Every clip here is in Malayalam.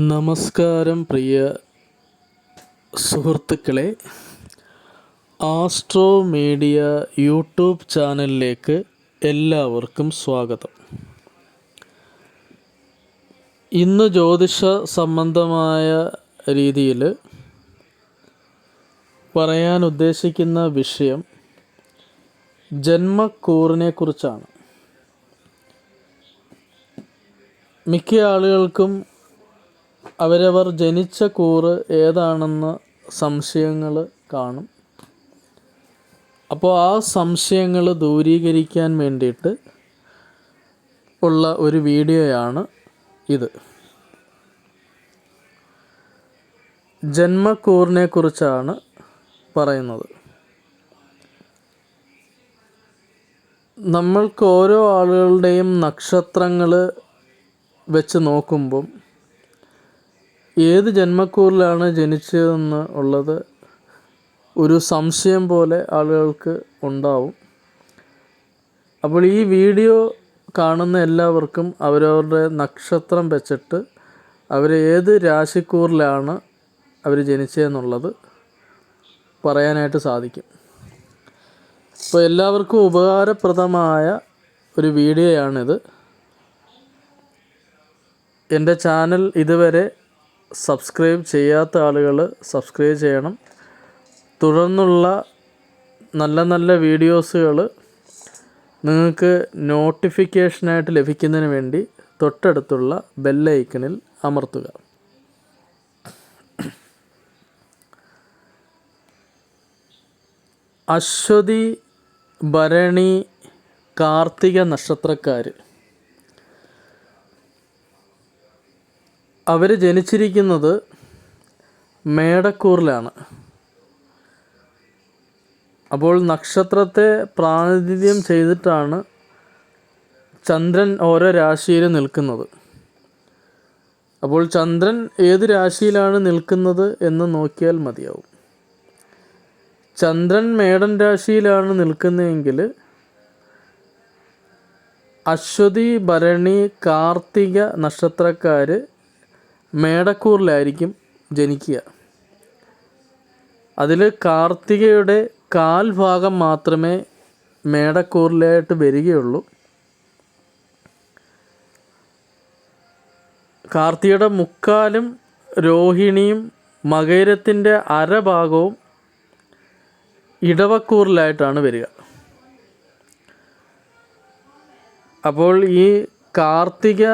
നമസ്കാരം പ്രിയ സുഹൃത്തുക്കളെ. ആസ്ട്രോ മീഡിയ യൂട്യൂബ് ചാനലിലേക്ക് എല്ലാവർക്കും സ്വാഗതം. ഇന്ന് ജ്യോതിഷ സംബന്ധമായ രീതിയിൽ പറയാൻ ഉദ്ദേശിക്കുന്ന വിഷയം ജന്മക്കൂറിനെ കുറിച്ചാണ് മിക്ക ആളുകൾക്കും അവരവർ ജനിച്ച കൂറ് ഏതാണെന്ന് സംശയങ്ങൾ കാണും. അപ്പോൾ ആ സംശയങ്ങൾ ദൂരീകരിക്കാൻ വേണ്ടിയിട്ട് ഉള്ള ഒരു വീഡിയോയാണ് ഇത്. ജന്മക്കൂറിനെ കുറിച്ചാണ് പറയുന്നത്. നമ്മൾക്ക് ഓരോ ആളുകളുടെയും നക്ഷത്രങ്ങൾ വെച്ച് നോക്കുമ്പം ഏത് ജന്മക്കൂറിലാണ് ജനിച്ചതെന്ന് ഉള്ളത് ഒരു സംശയം പോലെ ആളുകൾക്ക് ഉണ്ടാവും. അപ്പോൾ ഈ വീഡിയോ കാണുന്ന എല്ലാവർക്കും അവരവരുടെ നക്ഷത്രം വെച്ചിട്ട് അവർ ഏത് രാശിക്കൂറിലാണ് അവർ ജനിച്ചതെന്നുള്ളത് പറയാനായിട്ട് സാധിക്കും. അപ്പോൾ എല്ലാവർക്കും ഉപകാരപ്രദമായ ഒരു വീഡിയോയാണിത്. എന്റെ ചാനൽ ഇതുവരെ സബ്സ്ക്രൈബ് ചെയ്യാത്ത ആളുകൾ സബ്സ്ക്രൈബ് ചെയ്യണം. തുടർന്നുള്ള നല്ല നല്ല വീഡിയോസുകൾ നിങ്ങൾക്ക് നോട്ടിഫിക്കേഷനായിട്ട് ലഭിക്കുന്നതിന് വേണ്ടി തൊട്ടടുത്തുള്ള ബെല്ലൈക്കണിൽ അമർത്തുക. അശ്വതി ഭരണി കാർത്തിക നക്ഷത്രക്കാർ അവർ ജനിച്ചിരിക്കുന്നത് മേടക്കൂറിലാണ്. അപ്പോൾ നക്ഷത്രത്തെ പ്രാതിനിധ്യം ചെയ്തിട്ടാണ് ചന്ദ്രൻ ഓരോ രാശിയിൽ നിൽക്കുന്നത്. അപ്പോൾ ചന്ദ്രൻ ഏത് രാശിയിലാണ് നിൽക്കുന്നത് എന്ന് നോക്കിയാൽ മതിയാവും. ചന്ദ്രൻ മേടൻ രാശിയിലാണ് നിൽക്കുന്നതെങ്കിൽ അശ്വതി ഭരണി കാർത്തിക നക്ഷത്രക്കാർ മേടക്കൂറിലായിരിക്കും ജനിക്കുക. അതിൽ കാർത്തികയുടെ കാൽ ഭാഗം മാത്രമേ മേടക്കൂറിലായിട്ട് വരികയുള്ളൂ. കാർത്തികയുടെ മുക്കാലും രോഹിണിയും മകരത്തിന്റെ അരഭാഗവും ഇടവക്കൂറിലായിട്ടാണ് വരിക. അപ്പോൾ ഈ കാർത്തിക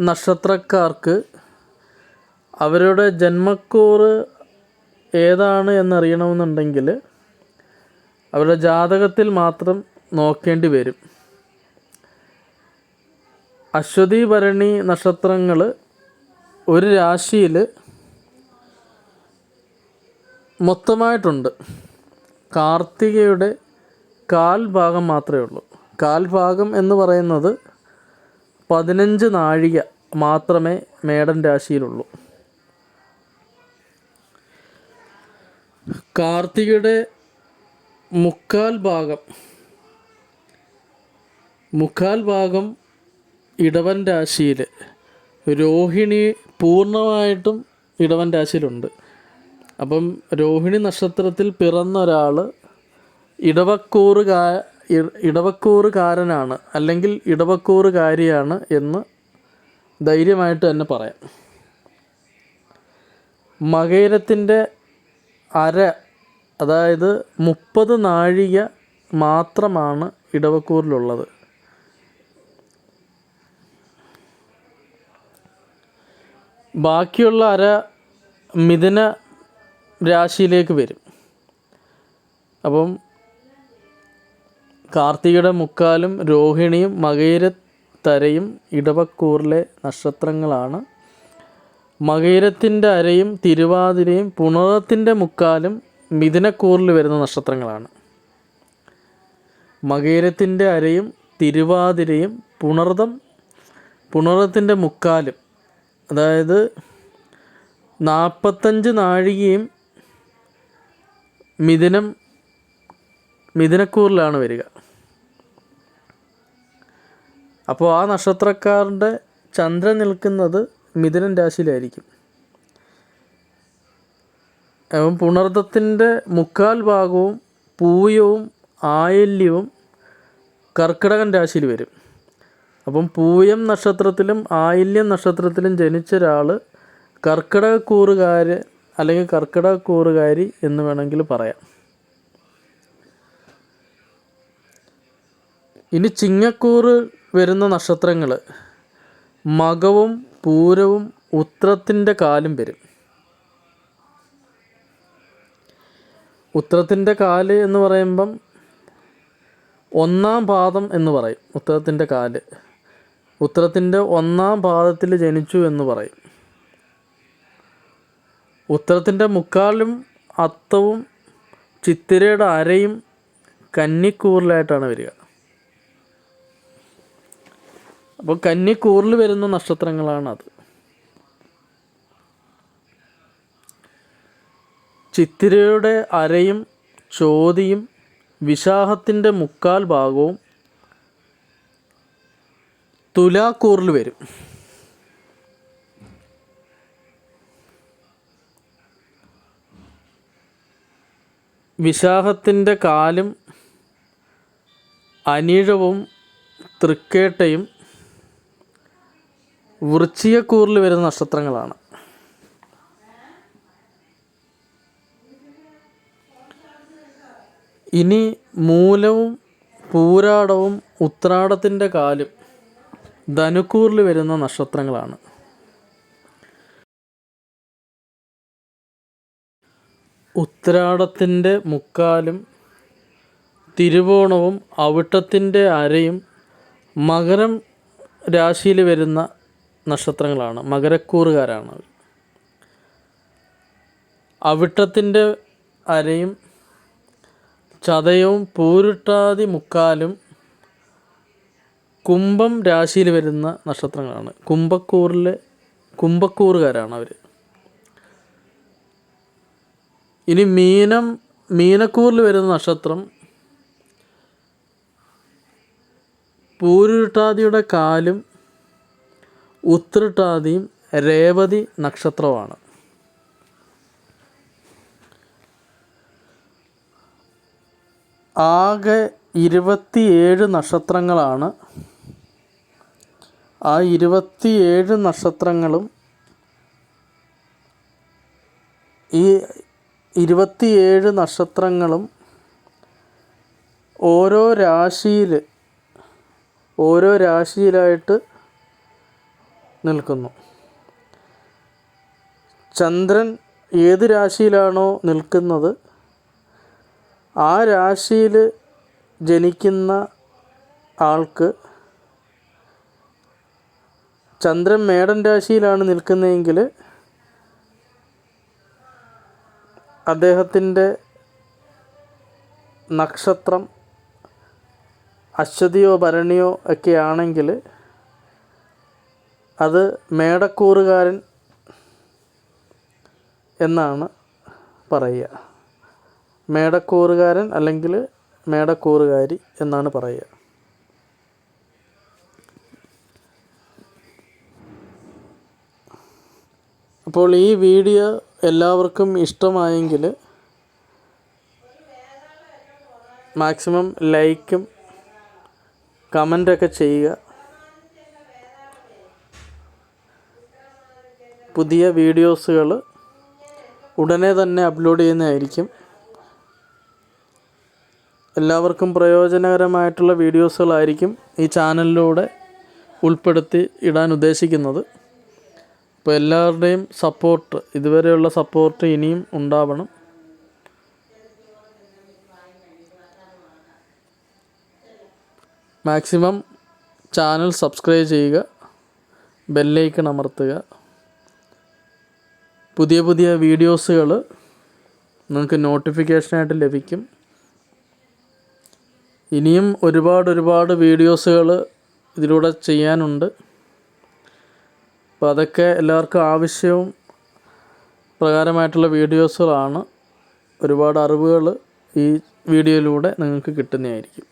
നക്ഷത്രക്കാർക്ക് അവരുടെ ജന്മക്കൂറ് ഏതാണ് എന്നറിയണമെന്നുണ്ടെങ്കിൽ അവരുടെ ജാതകത്തിൽ മാത്രം നോക്കേണ്ടി വരും. അശ്വതി ഭരണി നക്ഷത്രങ്ങൾ ഒരു രാശിയിൽ മൊത്തമായിട്ടുണ്ട്. കാർത്തികയുടെ കാൽ ഭാഗം മാത്രമേ ഉള്ളൂ. കാൽ ഭാഗം എന്ന് പറയുന്നത് പതിനഞ്ച് നാഴിക മാത്രമേ മേടൻ രാശിയിലുള്ളൂ. കാർത്തികയുടെ മുക്കാൽ ഭാഗം. മുക്കാൽ ഭാഗം ഇടവൻ രാശിയിൽ രോഹിണി പൂർണമായിട്ടും ഇടവൻ രാശിയിലുണ്ട്. അപ്പം രോഹിണി നക്ഷത്രത്തിൽ പിറന്ന ഒരാൾ ഇടവക്കൂറുകാ ഇടവക്കൂറുകാരനാണ് അല്ലെങ്കിൽ ഇടവക്കൂറുകാരിയാണ് എന്ന് ധൈര്യമായിട്ട് തന്നെ പറയാം. മകേരത്തിന്റെ അര അതായത് മുപ്പത് നാഴിക മാത്രമാണ് ഇടവക്കൂറിലുള്ളത്. ബാക്കിയുള്ള അര മിഥുന രാശിയിലേക്ക് വരും. അപ്പം കാർത്തികയുടെ മുക്കാലും രോഹിണിയും മകയിരത്തരയും ഇടവക്കൂറിലെ നക്ഷത്രങ്ങളാണ്. മകയിരത്തിന്റെ അരയും തിരുവാതിരയും പുണറത്തിന്റെ മുക്കാലും മിഥുനക്കൂറിൽ വരുന്ന നക്ഷത്രങ്ങളാണ്. മകേരത്തിന്റെ അരയും തിരുവാതിരയും പുണർതം പുണർത്തിന്റെ മുക്കാലും അതായത് നാൽപ്പത്തഞ്ച് നാഴികയും മിഥുനം മിഥുനക്കൂറിലാണ് വരിക. അപ്പോൾ ആ നക്ഷത്രക്കാരന്റെ ചന്ദ്രൻ നിൽക്കുന്നത് മിഥുനൻ രാശിയിലായിരിക്കും. അപ്പം പുണർദത്തിന്റെ മുക്കാൽ ഭാഗവും പൂയവും ആയില്യവും കർക്കിടകൻ രാശിയിൽ വരും. അപ്പം പൂയം നക്ഷത്രത്തിലും ആയില്യം നക്ഷത്രത്തിലും ജനിച്ച ഒരാൾ കർക്കിടകക്കൂറുകാർ അല്ലെങ്കിൽ കർക്കിടകക്കൂറുകാരി എന്ന് വേണമെങ്കിൽ പറയാം. ഇനി ചിങ്ങക്കൂറ് വരുന്ന നക്ഷത്രങ്ങൾ മകവും പൂരവും ഉത്രത്തിന്റെ കാലും വരും. ഉത്രത്തിന്റെ കാൽ എന്ന് പറയുമ്പം ഒന്നാം പാദം എന്ന് പറയും. ഉത്തരത്തിന്റെ കാൽ. ഉത്തരത്തിന്റെ ഒന്നാം പാദത്തിൽ ജനിച്ചു എന്ന് പറയും. ഉത്തരത്തിന്റെ മുക്കാലും അത്തവും ചിത്തിരയുടെ അരയും കന്നിക്കൂറിലായിട്ടാണ് വരിക. അപ്പോൾ കന്നിക്കൂറിൽ വരുന്ന നക്ഷത്രങ്ങളാണ് അത് ചിത്തിരയുടെ അരയും ചോതിയും വിശാഖത്തിന്റെ മുക്കാൽ ഭാഗവും തുലാക്കൂറിൽ വരും. വിശാഖത്തിന്റെ കാലും അനീഴവും തൃക്കേട്ടയും വൃശ്ചികക്കൂറിൽ വരുന്ന നക്ഷത്രങ്ങളാണ്. ഇനി മൂലവും പൂരാടവും ഉത്രാടത്തിന്റെ കാലും ധനുക്കൂറിൽ വരുന്ന നക്ഷത്രങ്ങളാണ്. ഉത്രാടത്തിന്റെ മുക്കാലും തിരുവോണവും അവിട്ടത്തിന്റെ അരയും മകരം രാശിയിൽ വരുന്ന നക്ഷത്രങ്ങളാണ്. മകരക്കൂറുകാരാണ് അവിട്ടത്തിന്റെ അരയും ചതയവും പൂരുട്ടാതി മുക്കാലും കുംഭം രാശിയിൽ വരുന്ന നക്ഷത്രങ്ങളാണ്. കുംഭക്കൂറിലെ കുംഭക്കൂറുകാരാണ് അവർ ഇനി മീനം മീനക്കൂറിൽ വരുന്ന നക്ഷത്രം പൂരുട്ടാതിയുടെ കാലും ഉത്രട്ടാതിയും രേവതി നക്ഷത്രമാണ് ആകെ ഇരുപത്തിയേഴ് നക്ഷത്രങ്ങളാണ്. ആ ഇരുപത്തിയേഴ് നക്ഷത്രങ്ങളും ഈ ഇരുപത്തിയേഴ് നക്ഷത്രങ്ങളും ഓരോ രാശിയിൽ ഓരോ രാശിയിലായിട്ട് നിൽക്കുന്നു. ചന്ദ്രൻ ഏത് രാശിയിലാണോ നിൽക്കുന്നത് ആ രാശിയിൽ ജനിക്കുന്ന ആൾക്ക് ചന്ദ്രൻ മേടൻ രാശിയിലാണ് നിൽക്കുന്നതെങ്കിൽ അദ്ദേഹത്തിന്റെ നക്ഷത്രം അശ്വതിയോ ഭരണിയോ ഒക്കെ ആണെങ്കിൽ അത് മേടക്കൂറുകാരൻ എന്നാണ് പറയുക. മേടക്കൂറുകാരൻ അല്ലെങ്കിൽ മേടക്കൂറുകാരി എന്നാണ് പറയുക. അപ്പോൾ ഈ വീഡിയോ എല്ലാവർക്കും ഇഷ്ടമായെങ്കിൽ മാക്സിമം ലൈക്കും കമന്റൊക്കെ ചെയ്യുക. പുതിയ വീഡിയോസുകൾ ഉടനെ തന്നെ അപ്ലോഡ് ചെയ്യുന്നതായിരിക്കും. എല്ലാവർക്കും പ്രയോജനകരമായിട്ടുള്ള വീഡിയോസുകളായിരിക്കും ഈ ചാനലിലൂടെ ഉൾപ്പെടുത്തി ഇടാൻ ഉദ്ദേശിക്കുന്നത്. അപ്പോൾ എല്ലാവരുടെയും സപ്പോർട്ട് ഇതുവരെയുള്ള സപ്പോർട്ട് ഇനിയും ഉണ്ടാവണം. മാക്സിമം ചാനൽ സബ്സ്ക്രൈബ് ചെയ്യുക ബെല്ലൈക്കൺ അമർത്തുക. പുതിയ പുതിയ വീഡിയോസുകൾ നിങ്ങൾക്ക് നോട്ടിഫിക്കേഷനായിട്ട് ലഭിക്കും. ഇനിയും ഒരുപാട് ഒരുപാട് വീഡിയോസുകൾ ഇതിലൂടെ ചെയ്യാനുണ്ട്. അപ്പോൾ അതൊക്കെ എല്ലാവർക്കും ആവശ്യവും പ്രകാരമായിട്ടുള്ള വീഡിയോസുകളാണ്. ഒരുപാട് അറിവുകൾ ഈ വീഡിയോയിലൂടെ നിങ്ങൾക്ക് കിട്ടുന്നതായിരിക്കും.